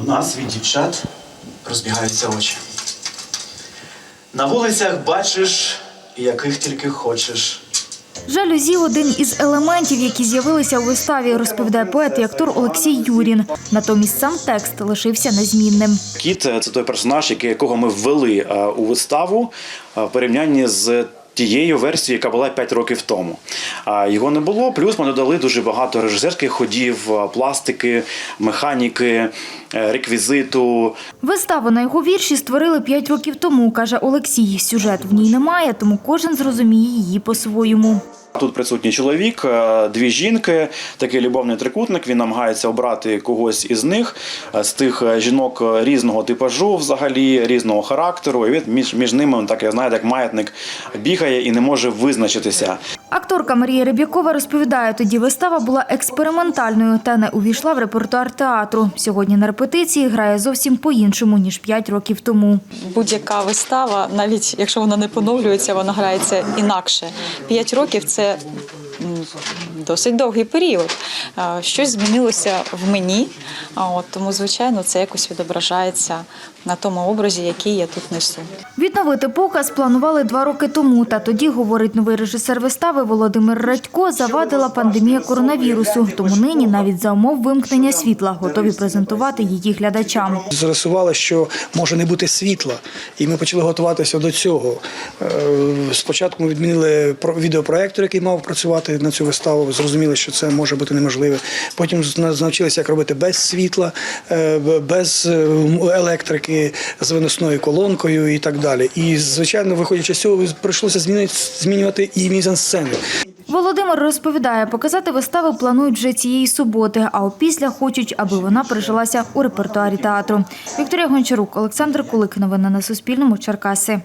У нас від дівчат розбігаються очі. На вулицях бачиш, яких тільки хочеш. Жалюзі один із елементів, які з'явилися у виставі, розповідає поет і актор Олексій Юрін. Натомість сам текст лишився незмінним. Кіт е, це той персонаж, якого ми ввели е, у виставу е, в порівнянні з. Тією версією, яка була 5 років тому. А його не було. Плюс ми додали дуже багато режисерських ходів, пластики, механіки, е, реквізиту. Виставу на його вірші створили 5 років тому, каже Олексій. Сюжет в ній немає, тому кожен зрозуміє її по-своєму. Тут присутній чоловік, е, дві жінки, такий любовний трикутник. Він намагається обрати когось із них, е, з тих е, жінок різного типажу, взагалі різного характеру. І він між, між ними так так, знаєте, як маятник бігає і не може визначитися. Акторка Марія Риб'якова розповідає, тоді вистава була експериментальною та не увійшла в репертуар театру. Сьогодні на репетиції грає зовсім по-іншому, ніж п'ять років тому. будь-яка вистава, навіть якщо вона не поновлюється, вона грається інакше. П'ять років це досить довгий період. Щось змінилося в мені, а от тому, звичайно, це якось відображається на тому образі, який я тут несу. Відновити показ планували два роки тому. Та тоді, говорить новий режисер вистави Володимир Радько, завадила пандемія коронавірусу. Тому нині навіть за умов вимкнення світла готові презентувати її глядачам. З'ясували, що може не бути світла, і ми почали готуватися до цього. Е, Спочатку ми відмінили про- відеопроектор, який мав працювати на цю виставу. Зрозуміли, що це може бути неможливе. Потім навчилися, як робити без світла, е, без е, електрики, з виносною колонкою і так далі. І звичайно, виходячи з цього, прийшлося змінити змінювати і мізансцени. Володимир розповідає, показати виставу планують вже цієї суботи, а опісля хочуть, аби вона прижилася у репертуарі театру. Вікторія Гончарук, Олександр Кулик. Новини на Суспільному. Черкаси.